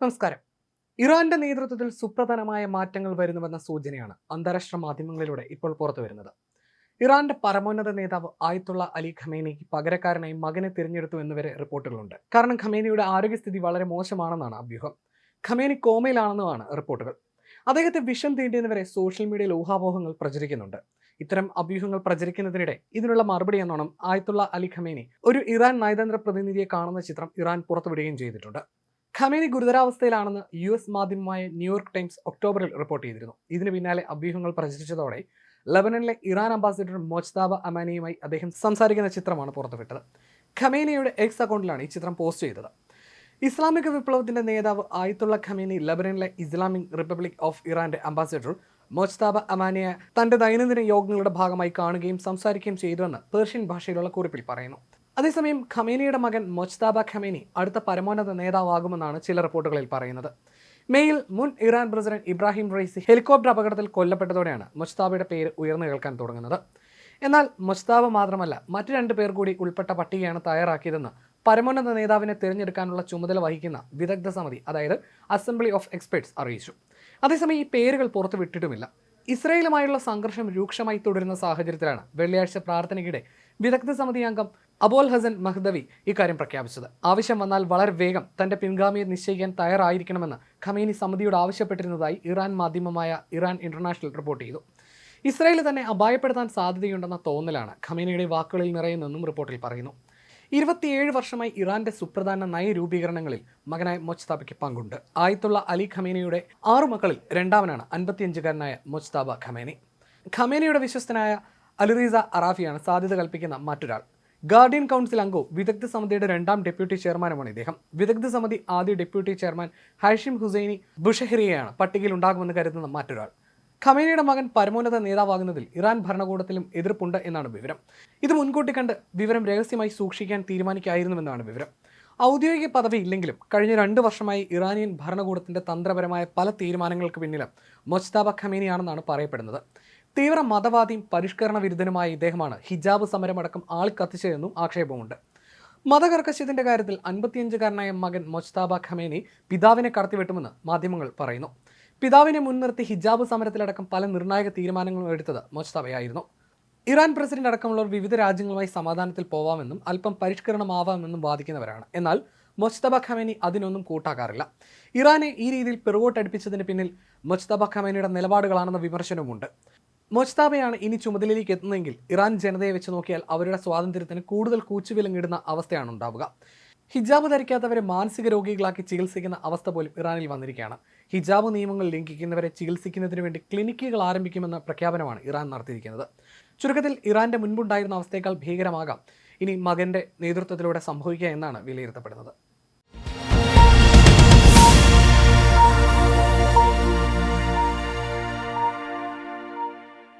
നമസ്കാരം. ഇറാന്റെ നേതൃത്വത്തിൽ സുപ്രധാനമായ മാറ്റങ്ങൾ വരുന്നുവെന്ന സൂചനയാണ് അന്താരാഷ്ട്ര മാധ്യമങ്ങളിലൂടെ ഇപ്പോൾ പുറത്തു വരുന്നത്. ഇറാന്റെ പരമോന്നത നേതാവ് ആയത്തുള്ള അലി ഖമേനിക്ക് പകരക്കാരനായി മകനെ തിരഞ്ഞെടുത്തു എന്നുവരെ റിപ്പോർട്ടുകളുണ്ട്. കാരണം ഖമേനിയുടെ ആരോഗ്യസ്ഥിതി വളരെ മോശമാണെന്നാണ് അഭ്യൂഹം. ഖമേനി കോമയിലാണെന്നുമാണ് റിപ്പോർട്ടുകൾ. അദ്ദേഹത്തെ വിഷം തീണ്ടിയെന്നുവരെ സോഷ്യൽ മീഡിയയിൽ ഊഹാപോഹങ്ങൾ പ്രചരിക്കുന്നുണ്ട്. ഇത്തരം അഭ്യൂഹങ്ങൾ പ്രചരിക്കുന്നതിനിടെ ഇതിനുള്ള മറുപടി എന്നോണം ആയത്തുള്ള അലി ഖമേനി ഒരു ഇറാൻ നയതന്ത്ര പ്രതിനിധിയെ കാണുന്ന ചിത്രം ഇറാൻ പുറത്തുവിടുകയും ചെയ്തിട്ടുണ്ട്. ഖമേനി ഗുരുതരാവസ്ഥയിലാണെന്ന് യു എസ് മാധ്യമമായ ന്യൂയോർക്ക് ടൈംസ് ഒക്ടോബറിൽ റിപ്പോർട്ട് ചെയ്തിരുന്നു. ഇതിന് പിന്നാലെ അഭ്യൂഹങ്ങൾ പ്രചരിച്ചതോടെ ലബനനിലെ ഇറാൻ അംബാസിഡർ മൊജ്താബ അമാനിയുമായി അദ്ദേഹം സംസാരിക്കുന്ന ചിത്രമാണ് പുറത്തുവിട്ടത്. ഖമേനിയുടെ എക്സ് അക്കൗണ്ടിലാണ് ഈ ചിത്രം പോസ്റ്റ് ചെയ്തത്. ഇസ്ലാമിക വിപ്ലവത്തിന്റെ നേതാവ് ആയത്തുള്ള ഖമേനി ലബനനിലെ ഇസ്ലാമിക് റിപ്പബ്ലിക് ഓഫ് ഇറാന്റെ അംബാസിഡർ മൊജ്താബ അമാനിയെ തന്റെ ദൈനംദിന യോഗങ്ങളുടെ ഭാഗമായി കാണുകയും സംസാരിക്കുകയും ചെയ്തുവെന്ന് പേർഷ്യൻ ഭാഷയിലുള്ള കുറിപ്പിൽ പറയുന്നു. അതേസമയം ഖമേനിയുടെ മകൻ മൊജ്താബ ഖമേനി അടുത്ത പരമോന്നത നേതാവാകുമെന്നാണ് ചില റിപ്പോർട്ടുകളിൽ പറയുന്നത്. മേയിൽ മുൻ Iran president Ebrahim Raisi helicopter അപകടത്തിൽ കൊല്ലപ്പെട്ടതോടെയാണ് മൊജ്താബയുടെ പേര് ഉയർന്നു കേൾക്കാൻ തുടങ്ങുന്നത്. എന്നാൽ മൊസ്താബ മാത്രമല്ല മറ്റു രണ്ട് പേർ കൂടി ഉൾപ്പെട്ട പട്ടികയാണ് തയ്യാറാക്കിയതെന്ന് പരമോന്നത നേതാവിനെ തിരഞ്ഞെടുക്കാനുള്ള ചുമതല വഹിക്കുന്ന വിദഗ്ധ സമിതി അതായത് അസംബ്ലി ഓഫ് എക്സ്പെർട്സ് അറിയിച്ചു. അതേസമയം ഈ പേരുകൾ പുറത്തു വിട്ടിട്ടുമില്ല. ഇസ്രയേലുമായുള്ള സംഘർഷം രൂക്ഷമായി തുടരുന്ന സാഹചര്യത്തിലാണ് വെള്ളിയാഴ്ച പ്രാർത്ഥനയ്ക്കിടെ വിദഗ്ധ സമിതി അംഗം അബോൽ ഹസൻ മഹ്ദവി ഇക്കാര്യം പ്രഖ്യാപിച്ചത്. ആവശ്യം വന്നാൽ വളരെ വേഗം തന്റെ പിൻഗാമിയെ നിശ്ചയിക്കാൻ തയ്യാറായിരിക്കണമെന്ന് ഖമേനി സമിതിയോട് ആവശ്യപ്പെട്ടിരുന്നതായി ഇറാൻ മാധ്യമമായ ഇറാൻ ഇന്റർനാഷണൽ റിപ്പോർട്ട് ചെയ്തു. ഇസ്രായേൽ തന്നെ അപായപ്പെടുത്താൻ സാധ്യതയുണ്ടെന്ന തോന്നലാണ് ഖമേനിയുടെ വാക്കുകളിൽ നിറയുന്നെന്നും റിപ്പോർട്ടിൽ പറയുന്നു. ഇരുപത്തിയേഴ് വർഷമായി ഇറാന്റെ സുപ്രധാന നയരൂപീകരണങ്ങളിൽ മകനായ മൊജ്താബയ്ക്ക് പങ്കുണ്ട്. ആയത്തുള്ള അലി ഖമേനിയുടെ ആറു മക്കളിൽ രണ്ടാമനാണ് അൻപത്തിയഞ്ചുകാരനായ മൊജ്താബ ഖമേനി. ഖമേനിയുടെ വിശ്വസ്തനായ അലിറീസ അറാഫിയാണ് സാധ്യത കൽപ്പിക്കുന്ന മറ്റൊരാൾ. ഗാർഡിയൻ കൗൺസിൽ അംഗവും വിദഗ്ധ സമിതിയുടെ രണ്ടാം ഡെപ്യൂട്ടി ചെയർമാനുമാണ് ഇദ്ദേഹം. വിദഗ്ധ സമിതി ആദ്യ ഡെപ്യൂട്ടി ചെയർമാൻ ഹാഷിം ഹുസൈനി ബുഷഹരിയെയാണ് പട്ടികയിൽ ഉണ്ടാകുമെന്ന് കരുതുന്ന മറ്റൊരാൾ. ഖമേനിയുടെ മകൻ പരമോന്നത നേതാവാകുന്നതിൽ ഇറാൻ ഭരണകൂടത്തിലും എതിർപ്പുണ്ട് എന്നാണ് വിവരം. ഇത് മുൻകൂട്ടി കണ്ട് വിവരം രഹസ്യമായി സൂക്ഷിക്കാൻ തീരുമാനിക്കായിരുന്നുവെന്നാണ് വിവരം. ഔദ്യോഗിക പദവി ഇല്ലെങ്കിലും കഴിഞ്ഞ രണ്ട് വർഷമായി ഇറാനിയൻ ഭരണകൂടത്തിന്റെ തന്ത്രപരമായ പല തീരുമാനങ്ങൾക്ക് പിന്നിലും മൊസ്താബ ഖമേനിയാണെന്നാണ് പറയപ്പെടുന്നത്. തീവ്ര മതവാദിയും പരിഷ്കരണ വിരുദ്ധനുമായ ഇദ്ദേഹമാണ് ഹിജാബ് സമരമടക്കം ആളിക്കത്തിച്ചതെന്നും ആക്ഷേപമുണ്ട്. മതകർക്കശ്യത്തിന്റെ കാര്യത്തിൽ അൻപത്തിയഞ്ചുകാരനായ മകൻ മൊജ്താബ ഖമേനി പിതാവിനെ കടത്തിവെട്ടുമെന്ന് മാധ്യമങ്ങൾ പറയുന്നു. പിതാവിനെ മുൻനിർത്തി ഹിജാബ് സമരത്തിലടക്കം പല നിർണായക തീരുമാനങ്ങളും എടുത്തത് മൊജ്താബയായിരുന്നു. ഇറാൻ പ്രസിഡന്റ് അടക്കമുള്ളവർ വിവിധ രാജ്യങ്ങളുമായി സമാധാനത്തിൽ പോവാമെന്നും അല്പം പരിഷ്കരണമാവാമെന്നും വാദിക്കുന്നവരാണ്. എന്നാൽ മൊജ്തബ ഖമേനി അതിനൊന്നും കൂട്ടാക്കാറില്ല ഇറാനെ ഈ രീതിയിൽ പിറകോട്ടടുപ്പിച്ചതിന് പിന്നിൽ മൊജ്തബ ഖമേനിയുടെ നിലപാടുകളാണെന്ന വിമർശനവുമുണ്ട്. മൊജ്താബയാണ് ഇനി ചുമതലയിലേക്ക് എത്തുന്നതെങ്കിൽ ഇറാൻ ജനതയെ വെച്ച് നോക്കിയാൽ അവരുടെ സ്വാതന്ത്ര്യത്തിന് കൂടുതൽ കൂച്ചുവിലങ്ങിടുന്ന അവസ്ഥയാണ് ഉണ്ടാവുക. ഹിജാബ് ധരിക്കാത്തവരെ മാനസിക രോഗികളാക്കി ചികിത്സിക്കുന്ന അവസ്ഥ പോലും ഇറാനിൽ വന്നിരിക്കുകയാണ്. ഹിജാബ് നിയമങ്ങൾ ലംഘിക്കുന്നവരെ ചികിത്സിക്കുന്നതിന് വേണ്ടി ക്ലിനിക്കുകൾ ആരംഭിക്കുമെന്ന പ്രഖ്യാപനമാണ് ഇറാൻ നടത്തിയിരിക്കുന്നത്. ചുരുക്കത്തിൽ ഇറാന്റെ മുൻപുണ്ടായിരുന്ന അവസ്ഥയേക്കാൾ ഭീകരമാകാം ഇനി മകന്റെ നേതൃത്വത്തിലൂടെ സംഭവിക്കുക എന്നാണ് വിലയിരുത്തപ്പെടുന്നത്.